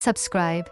subscribe,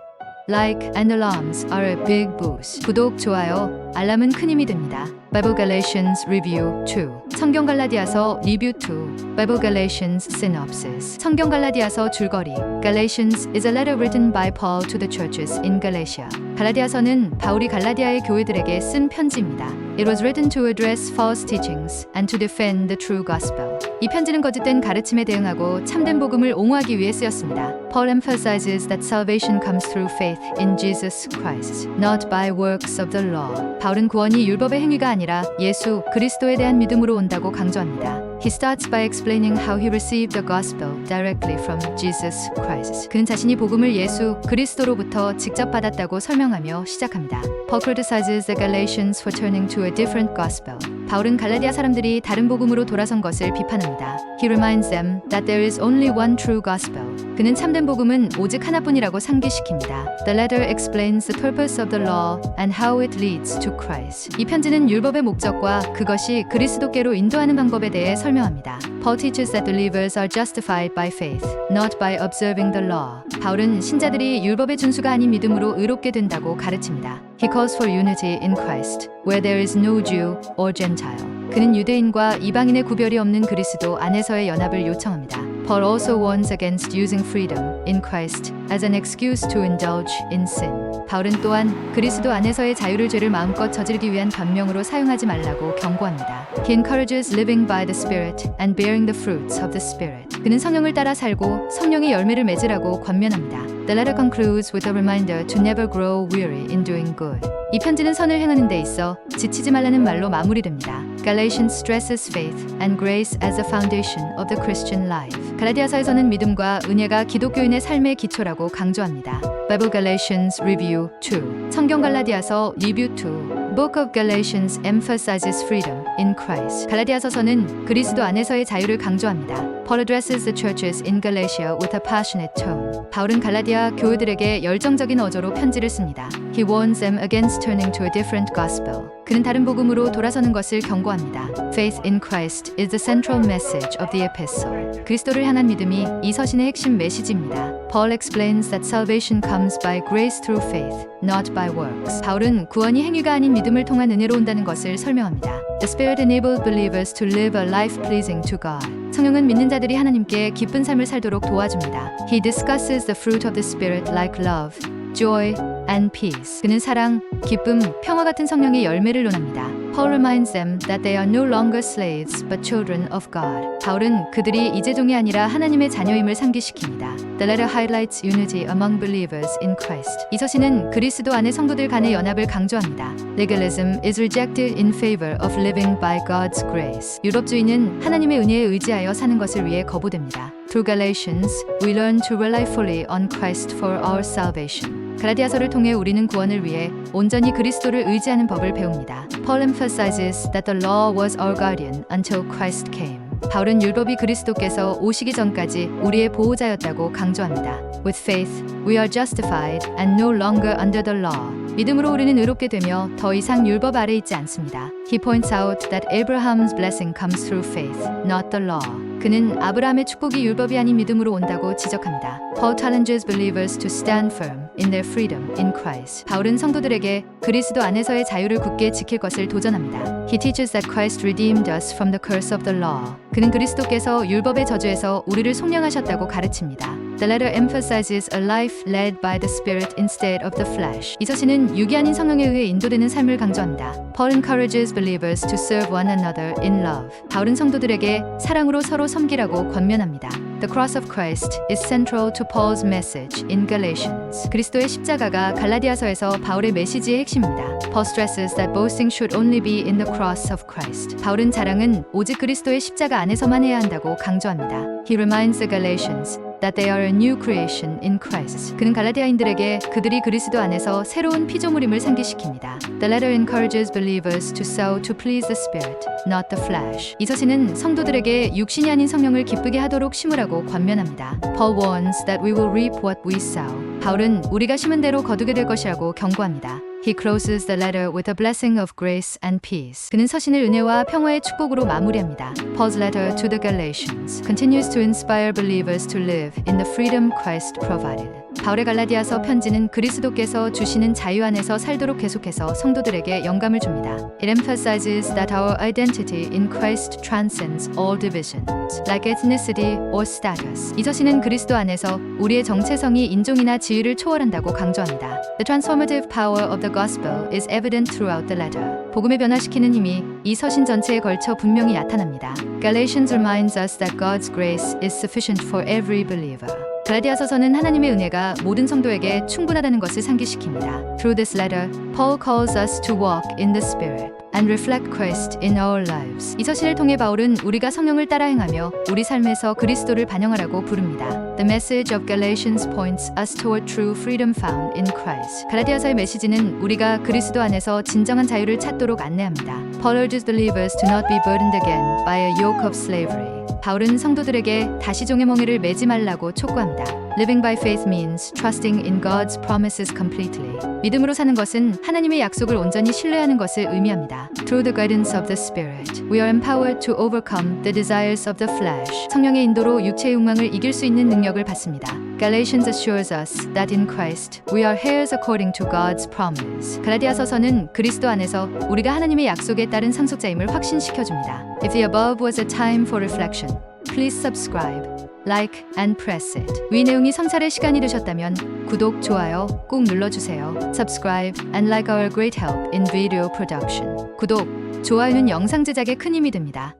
like and alarms are a big boost. 구독, 좋아요, 알람은 큰 힘이 됩니다. Bible Galatians Review 2 성경 갈라디아서 리뷰 2 Bible Galatians Synopsis 성경 갈라디아서 줄거리 Galatians is a letter written by Paul to the churches in Galatia. 갈라디아서는 바울이 갈라디아의 교회들에게 쓴 편지입니다. It was written to address false teachings and to defend the true gospel. 이 편지는 거짓된 가르침에 대응하고 참된 복음을 옹호하기 위해 쓰였습니다. Paul emphasizes that salvation comes through faith in Jesus Christ, not by works of the law. 바울은 구원이 율법의 행위가 아니라 예수 그리스도에 대한 믿음으로 온다고 강조합니다. He starts by explaining how he received the gospel directly from Jesus Christ. 그는 자신이 복음을 예수 그리스도로부터 직접 받았다고 설명하며 시작합니다. Paul criticizes the Galatians for turning to a different gospel. 바울은 갈라디아 사람들이 다른 복음으로 돌아선 것을 비판합니다. He reminds them that there is only one true gospel. 그는 참된 복음은 오직 하나뿐이라고 상기시킵니다. The letter explains the purpose of the law and how it leads to Christ. 이 편지는 율법의 목적과 그것이 그리스도께로 인도하는 방법에 대해 설명합니다. Paul teaches that believers are justified by faith, not by observing the law. 바울은 신자들이 율법의 준수가 아닌 믿음으로 의롭게 된다고 가르칩니다. He calls for unity in Christ, where there is no Jew or Gentile. 그는 유대인과 이방인의 구별이 없는 그리스도 안에서의 연합을 요청합니다. Paul also warns against using freedom in Christ as an excuse to indulge in sin. 바울은 또한 그리스도 안에서의 자유를 죄를 마음껏 저지르기 위한 변명으로 사용하지 말라고 경고합니다. He encourages living by the Spirit and bearing the fruits of the Spirit. 그는 성령을 따라 살고 성령의 열매를 맺으라고 권면합니다. The letter concludes with a reminder to never grow weary in doing good. 이 편지는 선을 행하는 데 있어 지치지 말라는 말로 마무리됩니다. Galatians stresses faith and grace as the foundation of the Christian life. 갈라디아서에서는 믿음과 은혜가 기독교인의 삶의 기초라고 강조합니다. Bible Galatians Review 2 성경 갈라디아서 리뷰 2 Book of Galatians emphasizes freedom in Christ. 갈라디아서서는 그리스도 안에서의 자유를 강조합니다. Paul addresses the churches in Galatia with a passionate tone. 바울은 갈라디아 교회들에게 열정적인 어조로 편지를 씁니다. He warns them against turning to a different gospel. 그는 다른 복음으로 돌아서는 것을 경고합니다. Faith in Christ is the central message of the epistle. 그리스도를 향한 믿음이 이 서신의 핵심 메시지입니다. Paul explains that salvation comes by grace through faith, not by works. 바울은 구원이 행위가 아닌 믿음을 통한 은혜로 온다는 것을 설명합니다. The Spirit enabled believers to live a life pleasing to God. 성령은 믿는 자들이 하나님께 기쁜 삶을 살도록 도와줍니다. He discusses the fruit of the Spirit like love, joy, and peace. 그는 사랑, 기쁨, 평화 같은 성령의 열매를 논합니다. Paul reminds them that they are no longer slaves but children of God. 바울은 그들이 이제 종이 아니라 하나님의 자녀임을 상기시킵니다. The letter highlights unity among believers in Christ. 이 서신은 그리스도 안의 성도들 간의 연합을 강조합니다. Legalism is rejected in favor of living by God's grace. 율법주의는 하나님의 은혜에 의지하여 사는 것을 위해 거부됩니다. Through Galatians, we learn to rely fully on Christ for our salvation. 갈라디아서를 통해 우리는 구원을 위해 온전히 그리스도를 의지하는 법을 배웁니다. Paul emphasizes that the law was our guardian until Christ came. 바울은 율법이 그리스도께서 오시기 전까지 우리의 보호자였다고 강조합니다. With faith, we are justified and no longer under the law. 믿음으로 우리는 의롭게 되며 더 이상 율법 아래 있지 않습니다. He points out that Abraham's blessing comes through faith, not the law. 그는 아브라함의 축복이 율법이 아닌 믿음으로 온다고 지적합니다. Paul challenges believers to stand firm in their freedom in Christ. 바울은 성도들에게 그리스도 안에서의 자유를 굳게 지킬 것을 도전합니다. He teaches that Christ redeemed us from the curse of the law. 그는 그리스도께서 율법의 저주에서 우리를 속량하셨다고 가르칩니다. The letter emphasizes a life led by the Spirit instead of the flesh. 이 서신은 육이 아닌 성령에 의해 인도되는 삶을 강조합니다. Paul encourages believers to serve one another in love. 바울은 성도들에게 사랑으로 서로 섬기라고 권면합니다. The cross of Christ is central to Paul's message in Galatians. 그리스도의 십자가가 갈라디아서에서 바울의 메시지의 핵심입니다. Paul stresses that boasting should only be in the cross of Christ. 바울은 자랑은 오직 그리스도의 십자가 안에서만 해야 한다고 강조합니다. He reminds the Galatians that they are a new creation in Christ. 그는 갈라디아인들에게 그들이 그리스도 안에서 새로운 피조물임을 상기시킵니다. The letter encourages believers to sow to please the Spirit, not the flesh. 이 서신은 성도들에게 육신이 아닌 성령을 기쁘게 하도록 심으라고 권면합니다. Paul warns that we will reap what we sow. 바울은 우리가 심은 대로 거두게 될 것이라고 경고합니다. He closes the letter with a blessing of grace and peace. 그는 서신을 은혜와 평화의 축복으로 마무리합니다. Paul's letter to the Galatians continues to inspire believers to live in the freedom Christ provided. 바울의 갈라디아서 편지는 그리스도께서 주시는 자유 안에서 살도록 계속해서 성도들에게 영감을 줍니다. It emphasizes that our identity in Christ transcends all divisions, like ethnicity or status. 이 서신은 그리스도 안에서 우리의 정체성이 인종이나 지위를 초월한다고 강조합니다. The transformative power of the gospel is evident throughout the letter. 복음을 변화시키는 힘이 이 서신 전체에 걸쳐 분명히 나타납니다. Galatians reminds us that God's grace is sufficient for every believer. 갈라디아서서는 하나님의 은혜가 모든 성도에게 충분하다는 것을 상기시킵니다. Through this letter, Paul calls us to walk in the Spirit and reflect Christ in our lives. 이 서신을 통해 바울은 우리가 성령을 따라 행하며 우리 삶에서 그리스도를 반영하라고 부릅니다. The message of Galatians points us toward true freedom found in Christ. 갈라디아서의 메시지는 우리가 그리스도 안에서 진정한 자유를 찾도록 안내합니다. Paul urges believers to not be burdened again by a yoke of slavery. 바울은 성도들에게 다시 종의 멍에를 매지 말라고 촉구합니다. Living by faith means trusting in God's promises completely. 믿음으로 사는 것은 하나님의 약속을 온전히 신뢰하는 것을 의미합니다. Through the guidance of the Spirit, we are empowered to overcome the desires of the flesh. 성령의 인도로 육체의 욕망을 이길 수 있는 능력을 받습니다. Galatians assures us that in Christ we are heirs according to God's promise. 갈라디아서서는 그리스도 안에서 우리가 하나님의 약속에 따른 상속자임을 확신시켜 줍니다. If the above was a time for reflection, please subscribe, like and press it. 위 내용이 성찰의 시간이 되셨다면 구독, 좋아요 꼭 눌러주세요. Subscribe and like our great help in video production. 구독, 좋아요는 영상 제작에 큰 힘이 됩니다.